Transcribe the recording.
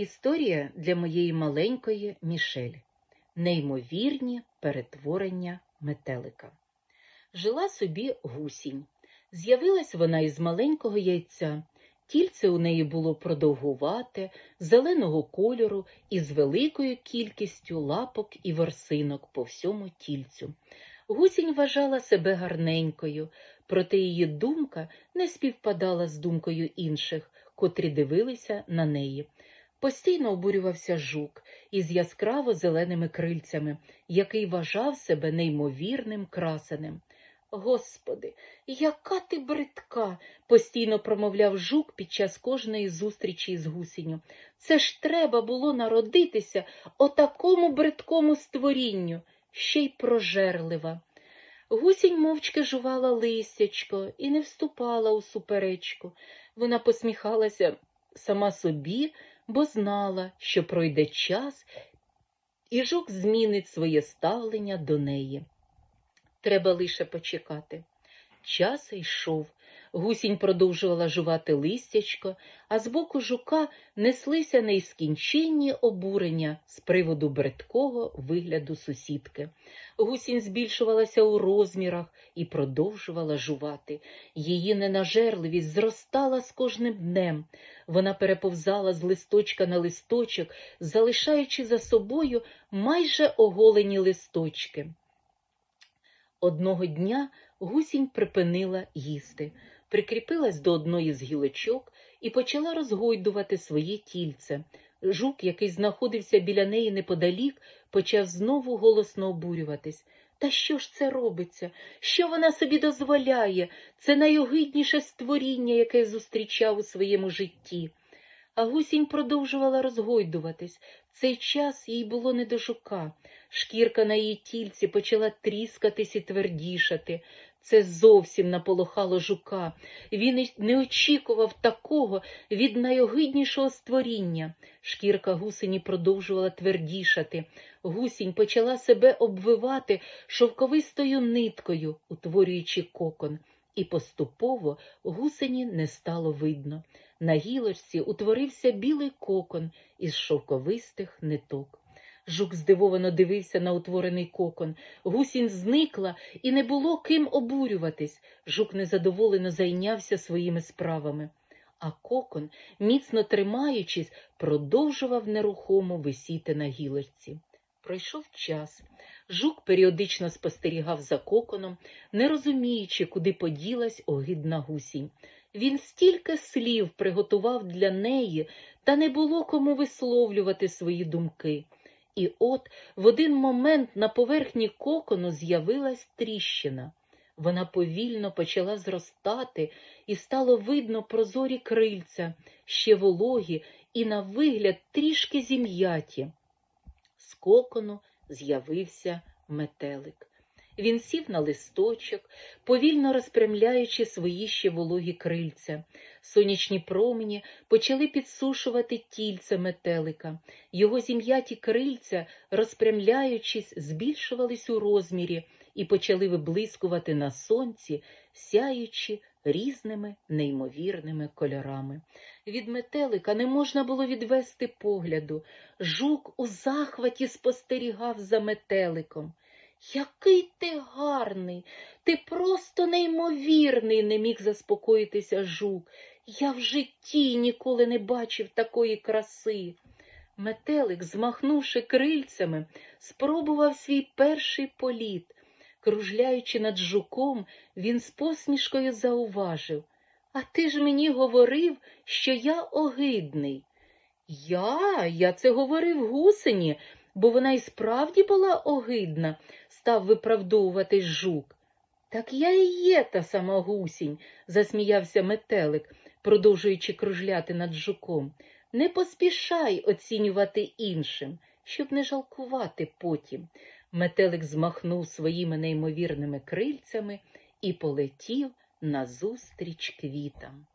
Історія для моєї маленької Мішель. Неймовірні перетворення метелика. Жила собі гусінь. З'явилась вона із маленького яйця. Тільце у неї було продовгувате, зеленого кольору і з великою кількістю лапок і ворсинок по всьому тільцю. Гусінь вважала себе гарненькою, проте її думка не співпадала з думкою інших, котрі дивилися на неї. Постійно обурювався жук із яскраво зеленими крильцями, який вважав себе неймовірним красенем. Господи, яка ти бридка, постійно промовляв жук під час кожної зустрічі з гусінню. Це ж треба було народитися отакому бридкому створінню, ще й прожерлива. Гусінь мовчки жувала листячко і не вступала у суперечку. Вона посміхалася сама собі, бо знала, що пройде час, і жук змінить своє ставлення до неї. Треба лише почекати. Час йшов. Гусінь продовжувала жувати листячко, а з боку жука неслися нескінченні обурення з приводу бридкого вигляду сусідки. Гусінь збільшувалася у розмірах і продовжувала жувати. Її ненажерливість зростала з кожним днем. Вона переповзала з листочка на листочок, залишаючи за собою майже оголені листочки. Одного дня гусінь припинила їсти, прикріпилась до одної з гілочок і почала розгойдувати своє тільце. Жук, який знаходився біля неї неподалік, почав знову голосно обурюватись. Та що ж це робиться? Що вона собі дозволяє? Це найогидніше створіння, яке зустрічав у своєму житті. А гусінь продовжувала розгойдуватись. Цей час їй було не до жука. Шкірка на її тільці почала тріскатись і твердішати. Це зовсім наполохало жука. Він не очікував такого від найогиднішого створіння. Шкірка гусені продовжувала твердішати. Гусінь почала себе обвивати шовковистою ниткою, утворюючи кокон, і поступово гусені не стало видно. На гілочці утворився білий кокон із шовковистих ниток. Жук здивовано дивився на утворений кокон. Гусінь зникла і не було ким обурюватись. Жук незадоволено зайнявся своїми справами. А кокон, міцно тримаючись, продовжував нерухомо висіти на гілочці. Пройшов час. Жук періодично спостерігав за коконом, не розуміючи, куди поділась огидна гусінь. Він стільки слів приготував для неї, та не було кому висловлювати свої думки. І от в один момент на поверхні кокону з'явилась тріщина. Вона повільно почала зростати, і стало видно прозорі крильця, ще вологі і, на вигляд, трішки зім'яті. З кокону з'явився метелик. Він сів на листочок, повільно розпрямляючи свої ще вологі крильця. Сонячні промені почали підсушувати тільце метелика. Його зім'яті крильця, розпрямляючись, збільшувались у розмірі і почали виблискувати на сонці, сяючи різними неймовірними кольорами. Від метелика не можна було відвести погляду. Жук у захваті спостерігав за метеликом. Який ти гарний, ти просто неймовірний, не міг заспокоїтися жук. Я в житті ніколи не бачив такої краси. Метелик, змахнувши крильцями, спробував свій перший політ. Кружляючи над жуком, він з посмішкою зауважив А ти ж мені говорив, що я огидний. Я, я це говорив гусені, бо вона і справді була огидна, став виправдовуватись жук. Так я і є та сама гусінь, засміявся метелик, продовжуючи кружляти над жуком. Не поспішай оцінювати іншим, щоб не жалкувати потім. Метелик змахнув своїми неймовірними крильцями і полетів назустріч квітам.